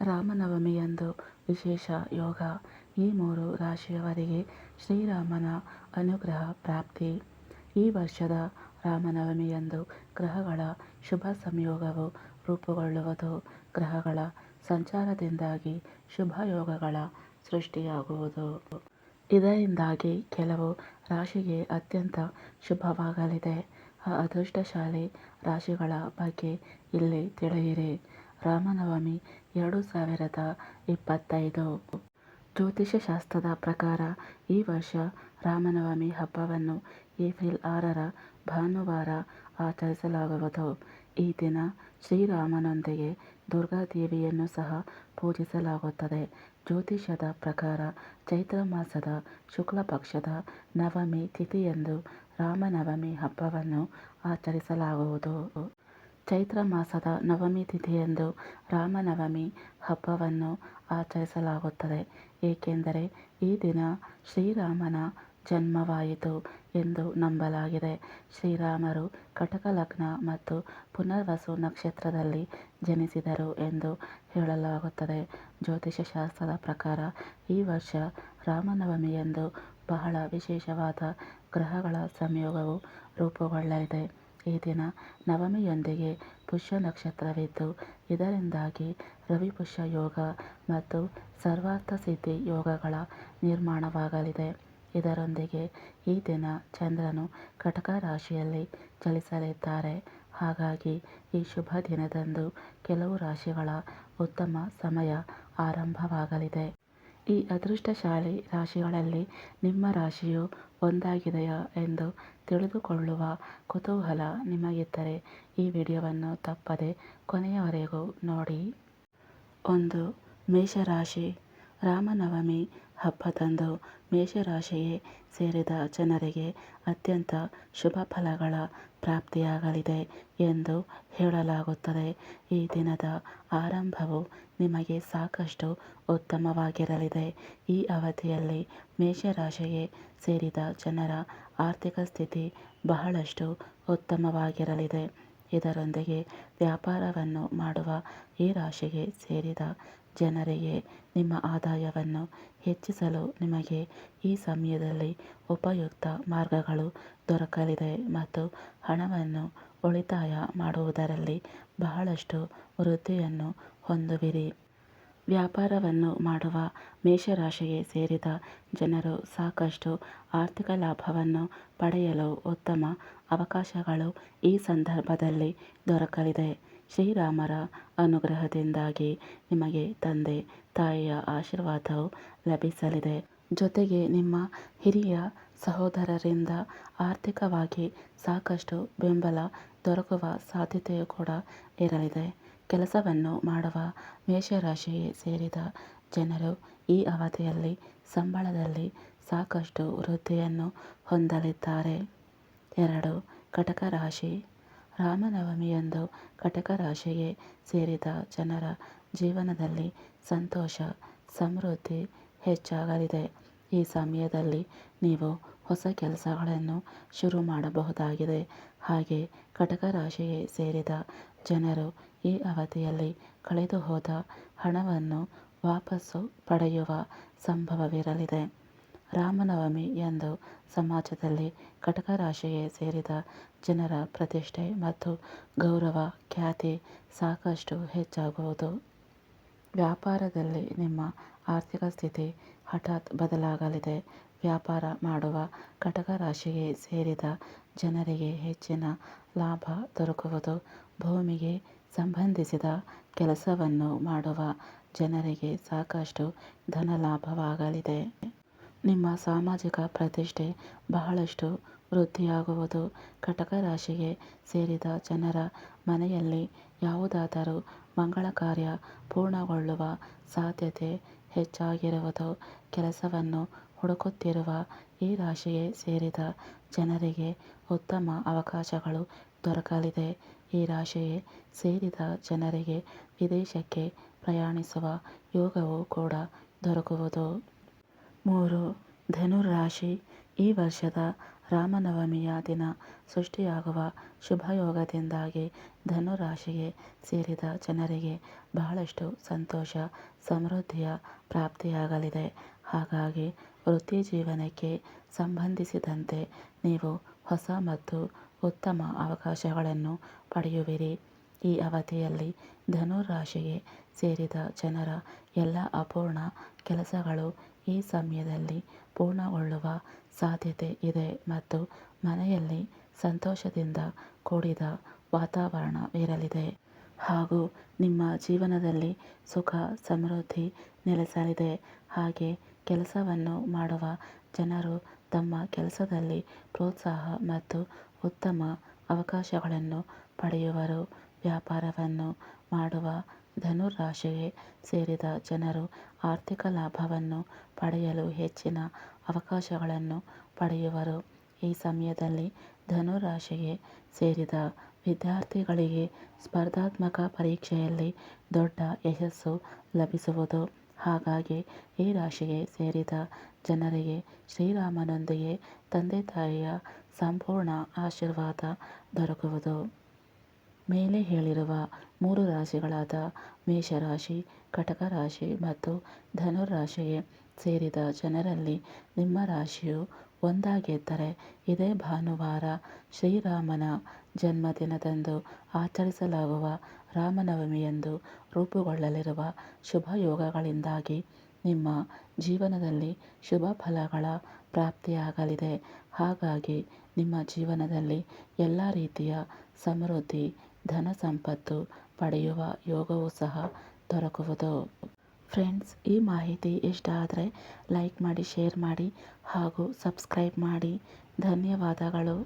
ರಾಮನವಮಿಯಂದು ವಿಶೇಷ ಯೋಗ ಈ ಮೂರು ರಾಶಿಯವರಿಗೆ ಶ್ರೀರಾಮನ ಅನುಗ್ರಹ ಪ್ರಾಪ್ತಿ. ಈ ವರ್ಷದ ರಾಮನವಮಿಯಂದು ಗ್ರಹಗಳ ಶುಭ ಸಂಯೋಗವು ರೂಪುಗೊಳ್ಳುವುದು. ಗ್ರಹಗಳ ಸಂಚಾರದಿಂದಾಗಿ ಶುಭ ಯೋಗಗಳ ಸೃಷ್ಟಿಯಾಗುವುದು. ಇದರಿಂದಾಗಿ ಕೆಲವು ರಾಶಿಗೆ ಅತ್ಯಂತ ಶುಭವಾಗಲಿದೆ. ಆ ಅದೃಷ್ಟಶಾಲಿ ರಾಶಿಗಳ ಬಗ್ಗೆ ಇಲ್ಲಿ ತಿಳಿಯಿರಿ. ರಾಮನವಮಿ ಎರಡು ಸಾವಿರದ ಇಪ್ಪತ್ತೈದು. ಜ್ಯೋತಿಷ್ಯ ಶಾಸ್ತ್ರದ ಪ್ರಕಾರ ಈ ವರ್ಷ ರಾಮನವಮಿ ಹಬ್ಬವನ್ನು ಏಪ್ರಿಲ್ ಆರರ ಭಾನುವಾರ ಆಚರಿಸಲಾಗುವುದು. ಈ ದಿನ ಶ್ರೀರಾಮನೊಂದಿಗೆ ದುರ್ಗಾದೇವಿಯನ್ನು ಸಹ ಪೂಜಿಸಲಾಗುತ್ತದೆ. ಜ್ಯೋತಿಷ್ಯದ ಪ್ರಕಾರ ಚೈತ್ರ ಮಾಸದ ಶುಕ್ಲ ಪಕ್ಷದ ನವಮಿ ತಿಥಿಯಂದು ರಾಮನವಮಿ ಹಬ್ಬವನ್ನು ಆಚರಿಸಲಾಗುವುದು. ಚೈತ್ರ ಮಾಸದ ನವಮಿ ತಿಥಿಯಂದು ರಾಮನವಮಿ ಹಬ್ಬವನ್ನು ಆಚರಿಸಲಾಗುತ್ತದೆ. ಏಕೆಂದರೆ ಈ ದಿನ ಶ್ರೀರಾಮನ ಜನ್ಮವಾಯಿತು ಎಂದು ನಂಬಲಾಗಿದೆ. ಶ್ರೀರಾಮರು ಕಟಕ ಲಗ್ನ ಮತ್ತು ಪುನರ್ವಸು ನಕ್ಷತ್ರದಲ್ಲಿ ಜನಿಸಿದರು ಎಂದು ಹೇಳಲಾಗುತ್ತದೆ. ಜ್ಯೋತಿಷ್ಯ ಶಾಸ್ತ್ರದ ಪ್ರಕಾರ ಈ ವರ್ಷ ರಾಮನವಮಿಯಂದು ಬಹಳ ವಿಶೇಷವಾದ ಗ್ರಹಗಳ ಸಂಯೋಗವು ರೂಪುಗೊಳ್ಳಲಿದೆ. ಈ ದಿನ ನವಮಿಯೊಂದಿಗೆ ಪುಷ್ಯ ನಕ್ಷತ್ರವಿದ್ದು, ಇದರಿಂದಾಗಿ ರವಿಪುಷ್ಯ ಯೋಗ ಮತ್ತು ಸರ್ವಾರ್ಥ ಸಿದ್ಧಿ ಯೋಗಗಳ ನಿರ್ಮಾಣವಾಗಲಿದೆ. ಇದರೊಂದಿಗೆ ಈ ದಿನ ಚಂದ್ರನು ಕಟಕ ರಾಶಿಯಲ್ಲಿ ಚಲಿಸಲಿದ್ದಾರೆ. ಹಾಗಾಗಿ ಈ ಶುಭ ದಿನದಂದು ಕೆಲವು ರಾಶಿಗಳ ಉತ್ತಮ ಸಮಯ ಆರಂಭವಾಗಲಿದೆ. ಈ ಅದೃಷ್ಟಶಾಲಿ ರಾಶಿಗಳಲ್ಲಿ ನಿಮ್ಮ ರಾಶಿಯು ಒಂದಾಗಿದೆಯಾ ಎಂದು ತಿಳಿದುಕೊಳ್ಳುವ ಕುತೂಹಲ ನಿಮಗಿದ್ದರೆ ಈ ವಿಡಿಯೋವನ್ನು ತಪ್ಪದೆ ಕೊನೆಯವರೆಗೂ ನೋಡಿ. ಒಂದು ಮೇಷರಾಶಿ ರಾಮನವಮಿ ಹಬ್ಬದಂದು ಮೇಷರಾಶಿಗೆ ಸೇರಿದ ಜನರಿಗೆ ಅತ್ಯಂತ ಶುಭ ಫಲಗಳ ಪ್ರಾಪ್ತಿಯಾಗಲಿದೆ ಎಂದು ಹೇಳಲಾಗುತ್ತದೆ. ಈ ದಿನದ ಆರಂಭವು ನಿಮಗೆ ಸಾಕಷ್ಟು ಉತ್ತಮವಾಗಿರಲಿದೆ. ಈ ಅವಧಿಯಲ್ಲಿ ಮೇಷರಾಶಿಗೆ ಸೇರಿದ ಜನರ ಆರ್ಥಿಕ ಸ್ಥಿತಿ ಬಹಳಷ್ಟು ಉತ್ತಮವಾಗಿರಲಿದೆ. ಇದರೊಂದಿಗೆ ವ್ಯಾಪಾರವನ್ನು ಮಾಡುವ ಈ ರಾಶಿಗೆ ಸೇರಿದ ಜನರಿಗೆ ನಿಮ್ಮ ಆದಾಯವನ್ನು ಹೆಚ್ಚಿಸಲು ನಿಮಗೆ ಈ ಸಮಯದಲ್ಲಿ ಉಪಯುಕ್ತ ಮಾರ್ಗಗಳು ದೊರಕಲಿದೆ ಮತ್ತು ಹಣವನ್ನು ಉಳಿತಾಯ ಮಾಡುವುದರಲ್ಲಿ ಬಹಳಷ್ಟು ವೃದ್ಧಿಯನ್ನು ಹೊಂದುವಿರಿ. ವ್ಯಾಪಾರವನ್ನು ಮಾಡುವ ಮೇಷರಾಶಿಗೆ ಸೇರಿದ ಜನರು ಸಾಕಷ್ಟು ಆರ್ಥಿಕ ಲಾಭವನ್ನು ಪಡೆಯಲು ಉತ್ತಮ ಅವಕಾಶಗಳು ಈ ಸಂದರ್ಭದಲ್ಲಿ ದೊರಕಲಿದೆ. ಶ್ರೀರಾಮರ ಅನುಗ್ರಹದಿಂದಾಗಿ ನಿಮಗೆ ತಂದೆ, ತಾಯಿಯ ಆಶೀರ್ವಾದವು ಲಭಿಸಲಿದೆ. ಜೊತೆಗೆ ನಿಮ್ಮ ಹಿರಿಯ ಸಹೋದರರಿಂದ ಆರ್ಥಿಕವಾಗಿ ಸಾಕಷ್ಟು ಬೆಂಬಲ ದೊರಕುವ ಸಾಧ್ಯತೆಯೂ ಕೂಡ ಇರಲಿದೆ. ಕೆಲಸವನ್ನು ಮಾಡುವ ಮೇಷರಾಶಿಗೆ ಸೇರಿದ ಜನರು ಈ ಅವಧಿಯಲ್ಲಿ ಸಂಬಳದಲ್ಲಿ ಸಾಕಷ್ಟು ವೃದ್ಧಿಯನ್ನು ಹೊಂದಲಿದ್ದಾರೆ. ಎರಡು ಕಟಕ ರಾಶಿ ರಾಮನವಮಿಯಂದು ಕಟಕ ರಾಶಿಗೆ ಸೇರಿದ ಜನರ ಜೀವನದಲ್ಲಿ ಸಂತೋಷ, ಸಮೃದ್ಧಿ ಹೆಚ್ಚಾಗಲಿದೆ. ಈ ಸಮಯದಲ್ಲಿ ನೀವು ಹೊಸ ಕೆಲಸಗಳನ್ನು ಶುರು ಮಾಡಬಹುದಾಗಿದೆ. ಹಾಗೆ ಕಟಕ ರಾಶಿಗೆ ಸೇರಿದ ಜನರು ಈ ಅವಧಿಯಲ್ಲಿ ಕಳೆದುಹೋದ ಹಣವನ್ನು ವಾಪಸ್ಸು ಪಡೆಯುವ ಸಂಭವವಿರಲಿದೆ. ರಾಮನವಮಿ ಎಂದು ಸಮಾಜದಲ್ಲಿ ಕಟಕ ರಾಶಿಗೆ ಸೇರಿದ ಜನರ ಪ್ರತಿಷ್ಠೆ ಮತ್ತು ಗೌರವ ಖ್ಯಾತಿ ಸಾಕಷ್ಟು ಹೆಚ್ಚಾಗುವುದು. ವ್ಯಾಪಾರದಲ್ಲಿ ನಿಮ್ಮ ಆರ್ಥಿಕ ಸ್ಥಿತಿ ಹಠಾತ್ ಬದಲಾಗಲಿದೆ. ವ್ಯಾಪಾರ ಮಾಡುವ ಕಟಕ ರಾಶಿಗೆ ಸೇರಿದ ಜನರಿಗೆ ಹೆಚ್ಚಿನ ಲಾಭ ದೊರಕುವುದು. ಭೂಮಿಗೆ ಸಂಬಂಧಿಸಿದ ಕೆಲಸವನ್ನು ಮಾಡುವ ಜನರಿಗೆ ಸಾಕಷ್ಟು ಧನಲಾಭವಾಗಲಿದೆ. ನಿಮ್ಮ ಸಾಮಾಜಿಕ ಪ್ರತಿಷ್ಠೆ ಬಹಳಷ್ಟು ವೃದ್ಧಿಯಾಗುವುದು. ಕಟಕ ರಾಶಿಗೆ ಸೇರಿದ ಜನರ ಮನೆಯಲ್ಲಿ ಯಾವುದಾದರೂ ಮಂಗಳ ಕಾರ್ಯ ಪೂರ್ಣಗೊಳ್ಳುವ ಸಾಧ್ಯತೆ ಹೆಚ್ಚಾಗಿರುವುದು ಕೆಲಸವನ್ನು ಹುಡುಕುತ್ತಿರುವ ಈ ರಾಶಿಗೆ ಸೇರಿದ ಜನರಿಗೆ ಉತ್ತಮ ಅವಕಾಶಗಳು ದೊರಕಲಿದೆ. ಈ ರಾಶಿಗೆ ಸೇರಿದ ಜನರಿಗೆ ವಿದೇಶಕ್ಕೆ ಪ್ರಯಾಣಿಸುವ ಯೋಗವು ಕೂಡ ದೊರಕುವುದು. ಮೂರು. ಧನುರಾಶಿ ಈ ವರ್ಷದ ರಾಮನವಮಿಯ ದಿನ ಸೃಷ್ಟಿಯಾಗುವ ಶುಭಯೋಗದಿಂದಾಗಿ ಧನುರಾಶಿಗೆ ಸೇರಿದ ಜನರಿಗೆ ಬಹಳಷ್ಟು ಸಂತೋಷ, ಸಮೃದ್ಧಿಯ ಪ್ರಾಪ್ತಿಯಾಗಲಿದೆ. ಹಾಗಾಗಿ ವೃತ್ತಿ ಜೀವನಕ್ಕೆ ಸಂಬಂಧಿಸಿದಂತೆ ನೀವು ಹೊಸ ಮತ್ತು ಉತ್ತಮ ಅವಕಾಶಗಳನ್ನು ಪಡೆಯುವಿರಿ. ಈ ಅವಧಿಯಲ್ಲಿ ಧನು ರಾಶಿಗೆ ಸೇರಿದ ಜನರ ಎಲ್ಲ ಅಪೂರ್ಣ ಕೆಲಸಗಳು ಈ ಸಮಯದಲ್ಲಿ ಪೂರ್ಣಗೊಳ್ಳುವ ಸಾಧ್ಯತೆ ಇದೆ ಮತ್ತು ಮನೆಯಲ್ಲಿ ಸಂತೋಷದಿಂದ ಕೂಡಿದ ವಾತಾವರಣವಿರಲಿದೆ ಹಾಗೂ ನಿಮ್ಮ ಜೀವನದಲ್ಲಿ ಸುಖ, ಸಮೃದ್ಧಿ ನೆಲೆಸಲಿದೆ. ಹಾಗೆ ಕೆಲಸವನ್ನು ಮಾಡುವ ಜನರು ತಮ್ಮ ಕೆಲಸದಲ್ಲಿ ಪ್ರೋತ್ಸಾಹ ಮತ್ತು ಉತ್ತಮ ಅವಕಾಶಗಳನ್ನು ಪಡೆಯುವರು. ವ್ಯಾಪಾರವನ್ನು ಮಾಡುವ ಧನು ರಾಶಿಗೆ ಸೇರಿದ ಜನರು ಆರ್ಥಿಕ ಲಾಭವನ್ನು ಪಡೆಯಲು ಹೆಚ್ಚಿನ ಅವಕಾಶಗಳನ್ನು ಪಡೆಯುವರು. ಈ ಸಮಯದಲ್ಲಿ ಧನುರಾಶಿಗೆ ಸೇರಿದ ವಿದ್ಯಾರ್ಥಿಗಳಿಗೆ ಸ್ಪರ್ಧಾತ್ಮಕ ಪರೀಕ್ಷೆಯಲ್ಲಿ ದೊಡ್ಡ ಯಶಸ್ಸು ಲಭಿಸುವುದು. ಹಾಗಾಗಿ ಈ ರಾಶಿಗೆ ಸೇರಿದ ಜನರಿಗೆ ಶ್ರೀರಾಮನೊಂದಿಗೆ ತಂದೆ ತಾಯಿಯ ಸಂಪೂರ್ಣ ಆಶೀರ್ವಾದ ದೊರಕುವುದು. ಮೇಲೆ ಹೇಳಿರುವ ಮೂರು ರಾಶಿಗಳಾದ ಮೇಷರಾಶಿ ಕಟಕ ರಾಶಿ ಮತ್ತು ಧನುರಾಶಿಗೆ ಸೇರಿದ ಜನರಲ್ಲಿ ನಿಮ್ಮ ರಾಶಿಯು ಒಂದಾಗಿದ್ದರೆ ಇದೇ ಭಾನುವಾರ ಶ್ರೀರಾಮನ ಜನ್ಮದಿನದಂದು ಆಚರಿಸಲಾಗುವ ರಾಮನವಮಿಯಂದು ರೂಪುಗೊಳ್ಳಲಿರುವ ಶುಭಯೋಗಗಳಿಂದಾಗಿ ನಿಮ್ಮ ಜೀವನದಲ್ಲಿ ಶುಭ ಫಲಗಳ ಪ್ರಾಪ್ತಿಯಾಗಲಿದೆ. ಹಾಗಾಗಿ ನಿಮ್ಮ ಜೀವನದಲ್ಲಿ ಎಲ್ಲ ರೀತಿಯ ಸಮೃದ್ಧಿ ಧನ ಸಂಪತ್ತು ಪಡೆಯುವ ಯೋಗವೂ ಸಹ ದೊರಕುವುದು. ಫ್ರೆಂಡ್ಸ್, ಈ ಮಾಹಿತಿ ಇಷ್ಟ ಆದರೆ ಲೈಕ್ ಮಾಡಿ, ಶೇರ್ ಮಾಡಿ ಹಾಗೂ ಸಬ್ಸ್ಕ್ರೈಬ್ ಮಾಡಿ. ಧನ್ಯವಾದಗಳು.